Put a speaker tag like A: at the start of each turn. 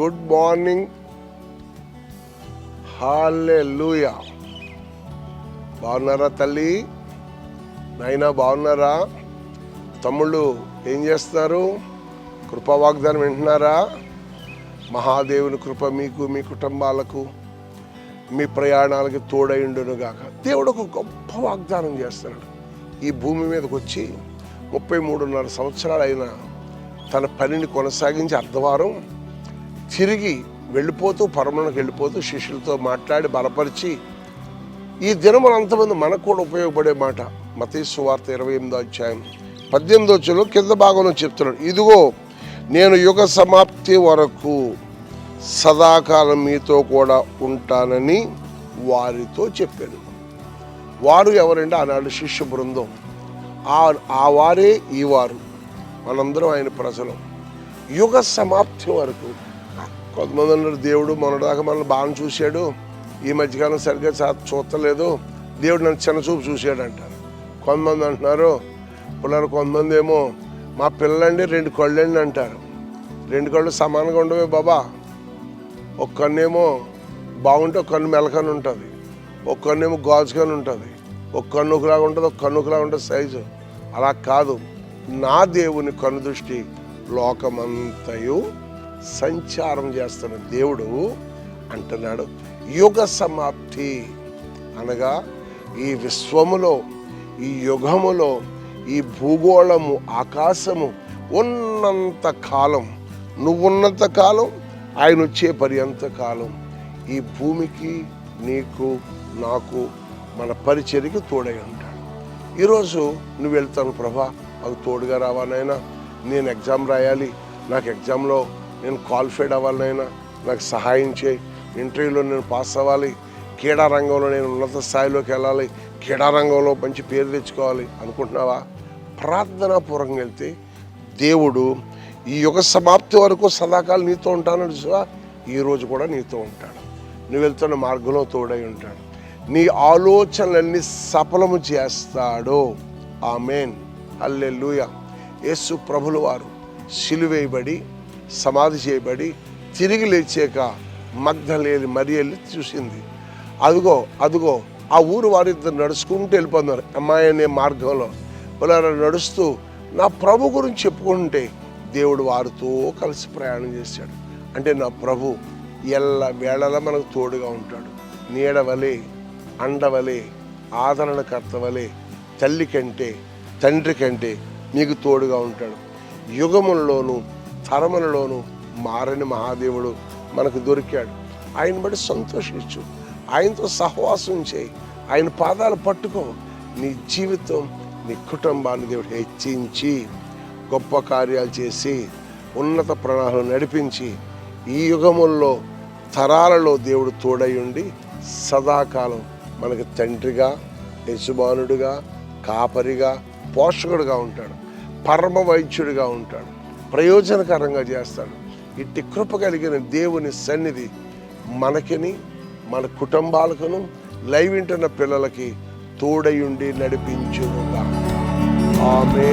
A: Good morning హాలే లూయా బాగున్నారా తల్లి? నైనా బాగున్నారా? తమ్ముళ్ళు ఏం చేస్తున్నారు? కృపా వాగ్దానం వింటున్నారా? మహాదేవుని కృప మీకు మీ కుటుంబాలకు మీ ప్రయాణాలకి తోడైండునుగాక దేవుడు ఒక గొప్ప వాగ్దానం చేస్తున్నాడు. ఈ భూమి మీదకి వచ్చి ముప్పై మూడున్నర సంవత్సరాలు అయిన తన పనిని కొనసాగించి అర్ధవారం తిరిగి వెళ్ళిపోతూ పరమణకు వెళ్ళిపోతూ శిష్యులతో మాట్లాడి బలపరిచి ఈ దినములు అంతమంది మనకు కూడా ఉపయోగపడే మాట. మతీసు వార్త ఇరవై ఎనిమిదో అధ్యాయం పద్దెనిమిదో వచ్చలో కింద భాగంలో చెప్తున్నాడు. ఇదిగో నేను యుగ సమాప్తి వరకు సదాకాలం మీతో కూడా ఉంటానని వారితో చెప్పాను వారు ఎవరంటే ఆనాడు శిష్య బృందం. ఆ ఆ వారే ఈ వారు. మనందరం ఆయన ప్రజలు. యుగ సమాప్తి వరకు కొంతమంది అన్నారు దేవుడు మొన్నటిదాకా మనల్ని బాగా చూశాడు. ఈ మధ్యకాలం సరిగ్గా చా చూస్తలేదు దేవుడు నన్ను చిన్న చూపు చూశాడు అంటారు కొంతమంది అంటున్నారు పిల్లలు కొంతమంది ఏమో మా పిల్లలండి రెండు కళ్ళండి అంటారు. రెండు కళ్ళు సమానంగా ఉండవే బాబా. ఒక కన్నేమో బాగుంటే ఒక కన్ను మెలకని ఉంటుంది. ఒక కన్నేమో గాజుకని ఉంటుంది. ఒక కన్ను ఒకలాగా ఉంటుంది ఒక కన్ను ఒకలాగా ఉంటుంది సైజు. అలా కాదు. నా దేవుని కనుదృష్టి లోకమంతయు సంచారం చేస్తున్న దేవుడు అంటున్నాడు. యుగ సమాప్తి అనగా ఈ విశ్వములో ఈ యుగములో ఈ భూగోళము ఆకాశము ఉన్నంత కాలం నువ్వున్నంత కాలం ఆయన వచ్చే పర్యంత కాలం ఈ భూమికి నీకు నాకు మన పరిచర్కి తోడై ఉంటాడు. ఈరోజు నువ్వు వెళ్తాను ప్రభా నాకు తోడుగా రావానైనా నేను ఎగ్జామ్ రాయాలి. నాకు ఎగ్జామ్లో నేను క్వాలిఫైడ్ అవ్వాలనైనా నాకు సహాయం చేయి. ఇంటర్వ్యూలో నేను పాస్ అవ్వాలి. క్రీడా రంగంలో నేను ఉన్నత స్థాయిలోకి వెళ్ళాలి. క్రీడా రంగంలో మంచి పేరు తెచ్చుకోవాలి అనుకుంటున్నావా? ప్రార్థనాపూర్వకంగా వెళ్తే దేవుడు ఈ యుగ సమాప్తి వరకు సదాకాలం నీతో ఉంటానని చూసా ఈరోజు కూడా నీతో ఉంటాడు. నువ్వు వెళ్తున్న మార్గంలో తోడై ఉంటాడు. నీ ఆలోచనలన్నీ సఫలము చేస్తాడు. ఆమెన్. అల్లెలుయ యేసు ప్రభులు వారు సిలువేయబడి సమాధి చేయబడి తిరిగి లేచాక మగ్ధలేని మరి వెళ్ళి చూసింది. అదిగో అదిగో ఆ ఊరు వారిద్దరు నడుచుకుంటూ వెళ్ళిపోతున్నారు. అమ్మాయి అనే మార్గంలో వాళ్ళు నడుస్తూ నా ప్రభు గురించి చెప్పుకుంటే దేవుడు వారితో కలిసి ప్రయాణం చేశాడు. అంటే నా ప్రభు ఎల్ల వేళలా మనకు తోడుగా ఉంటాడు. నీడవలే అండవలే ఆదరణకర్తవలే తల్లి కంటే తండ్రి కంటే మీకు తోడుగా ఉంటాడు. యుగముల్లోనూ తరములలోను మారని మహాదేవుడు మనకు దొరికాడు. ఆయన బట్టి సంతోషించు. ఆయనతో సహవాసం చేయి. ఆయన పాదాలు పట్టుకో. నీ జీవితం నీ కుటుంబాన్ని దేవుడు హెచ్చించి గొప్ప కార్యాలు చేసి ఉన్నత ప్రణాళికలు నడిపించి ఈ యుగముల్లో తరాలలో దేవుడు తోడై ఉండి సదాకాలం మనకి తండ్రిగా యజమానుడిగా కాపరిగా పోషకుడిగా ఉంటాడు. పరమ వైద్యుడిగా ఉంటాడు. ప్రయోజనకరంగా చేస్తాడు. ఇట్టి కృప కలిగిన దేవుని సన్నిధి మనకిని మన కుటుంబాలకును లైవ్ వింటున్న పిల్లలకి తోడయుండి నడిపించుగా ఆమె